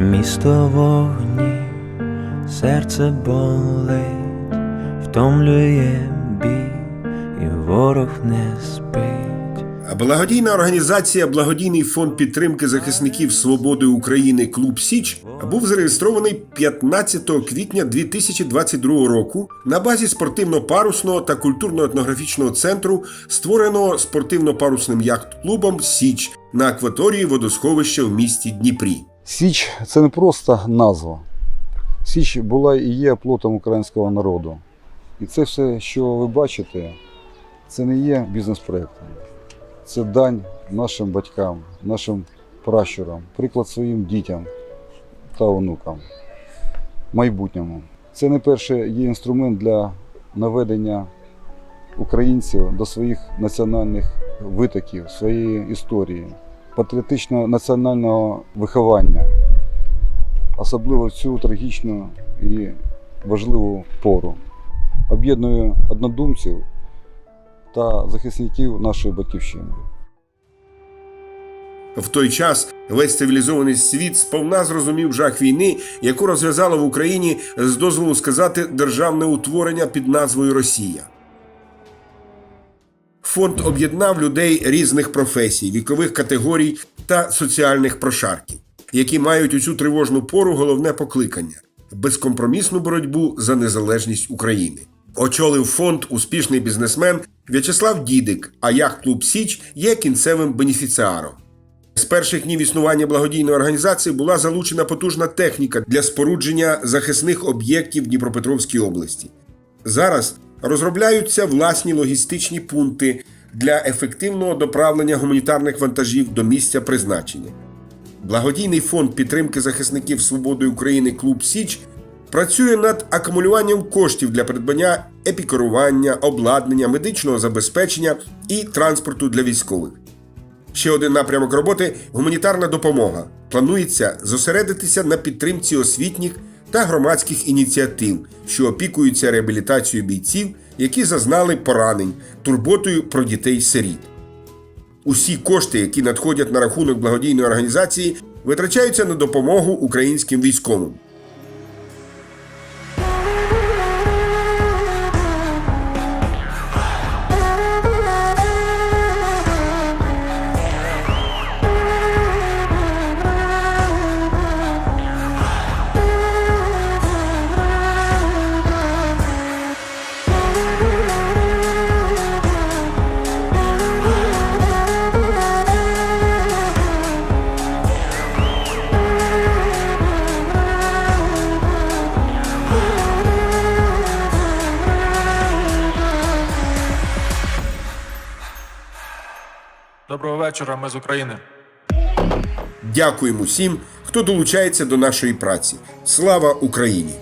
Місто вогні, серце болить, втомлює бій, і ворог не спить. Благодійна організація Благодійний фонд підтримки захисників свободи України Клуб Січ був зареєстрований 15 квітня 2022 року на базі спортивно-парусного та культурно-етнографічного центру, створеного спортивно-парусним яхт-клубом Січ на акваторії водосховища в місті Дніпрі. Січ це не просто назва. Січ була і є плотом українського народу. І це все, що ви бачите, це не є бізнес-проектом. Це дань нашим батькам, нашим пращурам, приклад своїм дітям та онукам, майбутньому. Це не перше є інструмент для наведення українців до своїх національних витоків, своєї історії, патріотично-національного виховання, особливо в цю трагічну і важливу пору. Об'єднує однодумців та захисників нашої батьківщини. В той час весь цивілізований світ сповна зрозумів жах війни, яку розв'язало в Україні з дозволу сказати державне утворення під назвою Росія. Фонд об'єднав людей різних професій, вікових категорій та соціальних прошарків, які мають у цю тривожну пору головне покликання безкомпромісну боротьбу за незалежність України. Очолив фонд успішний бізнесмен В'ячеслав Дідик, а яхт-клуб Січ є кінцевим бенефіціаром. З перших днів існування благодійної організації була залучена потужна техніка для спорудження захисних об'єктів Дніпропетровській області. Зараз розробляються власні логістичні пункти для ефективного доправлення гуманітарних вантажів до місця призначення. Благодійний фонд підтримки захисників свободи України Клуб Січ працює над акумулюванням коштів для придбання епікерування, обладнання, медичного забезпечення і транспорту для військових. Ще один напрямок роботи гуманітарна допомога. Планується зосередитися на підтримці освітніх та громадських ініціатив, що опікуються реабілітацією бійців, які зазнали поранень, турботою про дітей-сиріт. Усі кошти, які надходять на рахунок благодійної організації, витрачаються на допомогу українським військовим. Доброго вечора, ми з України. Дякуємо всім, хто долучається до нашої праці. Слава Україні!